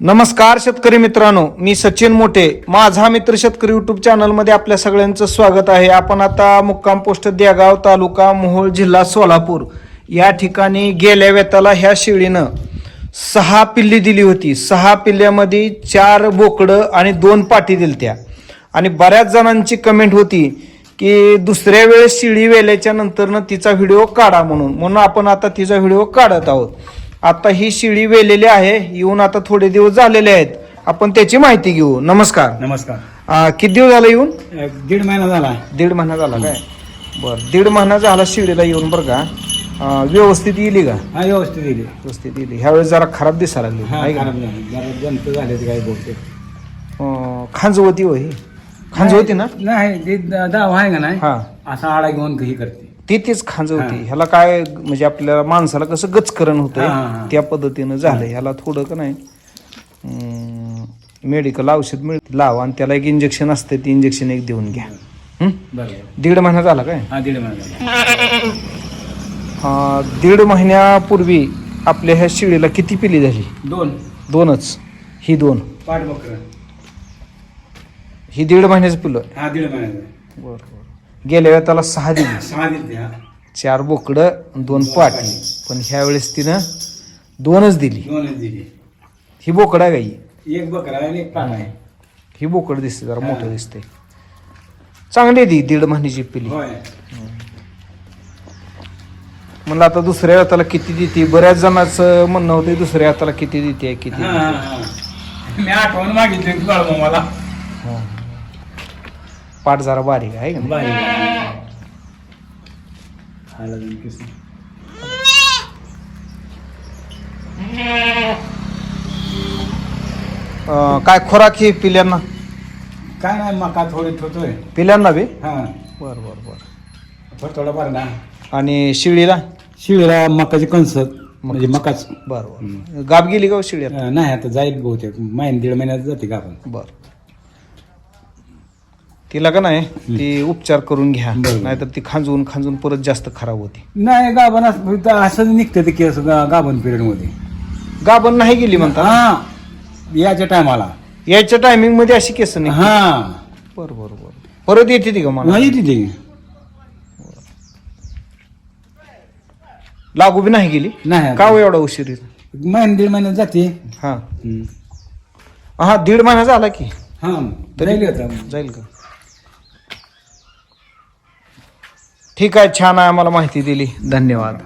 नमस्कार शेतकरी मित्रांनो मी सचिन मोठे. माझा मित्र शेतकरी युट्यूब चॅनलमध्ये आपल्या सगळ्यांचं स्वागत आहे. आपण आता मुक्काम पोस्ट देगाव तालुका मोहोळ जिल्हा सोलापूर. या ठिकाणी गेल्या वेताला ह्या शेळीनं सहा पिल्ली दिली होती. सहा पिल्ल्यामध्ये चार बोकडं आणि दोन पाटी दिलत्या. आणि बऱ्याच जणांची कमेंट होती की दुसऱ्या वेळेस शिळी वेल्याच्या नंतरनं तिचा व्हिडिओ काढा म्हणून. म्हणून आपण आता तिचा व्हिडिओ काढत आहोत. आता ही शिळी वेलेली आहे येऊन आता थोडे दिवस झालेले आहेत. आपण त्याची माहिती घेऊ. नमस्कार. नमस्कार. किती दिवस झाला येऊन? एक दीड महिना झाला दीड महिना झाला काय? बर दीड महिना झाला शिळीला येऊन बरं का? व्यवस्थित येईल का? हा व्यवस्थित दिली व्यवस्थित येईल ह्यावेळेस जरा खराब दिसायला लागली. हा आहे का? खराब झाली जरा जंत झाले ते काही बहुतेक. अं, खांजवती हो ही खांजवती ना? नाही ते द- दाव आहे का नाही? हा. असा आडा घेऊन काही करते. ती तीच खांजवती. ह्याला काय म्हणजे आपल्या माणसाला कसं गचकरण होतंय हा, हा, हा. त्या पद्धतीनं झालं ह्याला थोडं का नाही मेडिकल औषध मिळते लावा आणि त्याला एक इंजेक्शन असते ते इंजेक्शन एक देऊन घ्या? बरोबर दीड महिना झाला काय? हा दीड महिना दीड महिन्यापूर्वी आपल्या ह्या शिळीला किती पिली झाली? दोन. दोनच. ही दोन. पाठ बकर ही दीड महिन्याचं पिलं. हा दीड महिना बरं बरं. गेल्या वेळेला त्याला सहा दिली. सहा दिले हा. चार बोकडं दोन पाटी. पण ह्या वेळेस तिनं दोनच दिली. दोनच दिली. ही बोकड आहे गाई एक बकरा आणि एक पाठ आहे. ही बोकड दिसते जरा मोठं दिसते. चांगली दी दीड महिन्याची पिली. होय. म्हणलं आता दुसऱ्या हाताला किती देते? बऱ्याच जणांचं म्हणणं होतं दुसऱ्या हाताला किती देते किती हा, हा, हा. मी आठवण मागितली होती बाळा मला. हा. पाठ जरा बारीक आहे का नाही? अं, काय खोराक ही पिल्यांना? काय नाही मका थोडी ठेवतोय. पिल्यांना बी? हा. बर बर बर. थोडं थोडं बरं ना. आणि शिळीला? शिळीला मकाची कणस म्हणजे मकाच. बर बर. गाब गेली का हो शिळ्यात अं, नाही आता जाईल बहुतेक. महिने दीड महिन्यात जाते का आपण बर. तिला का नाही ती उपचार करून घ्या. बरोबर. नाहीतर ती खांजून खांजून परत जास्त खराब होते. नाही गाभण असं असं निघतं ते केस गा- गाभण पिरियडमध्ये गाभण नाही गेली म्हणता? हा याच्या टायमाला. यायच्या टायमिंगमध्ये अशी केस नाही हा. बर बर बर. परत येते ती का मला? नाही तिथे लागू बी नाही गेली? नाही का हो एवढा उशीर महिने दीड महिन्यात जाते. हा. हा दीड महिना झाला की. हा जाईल आता. जाईल का? ठीक आहे छान आहे आम्हाला माहिती दिली. धन्यवाद.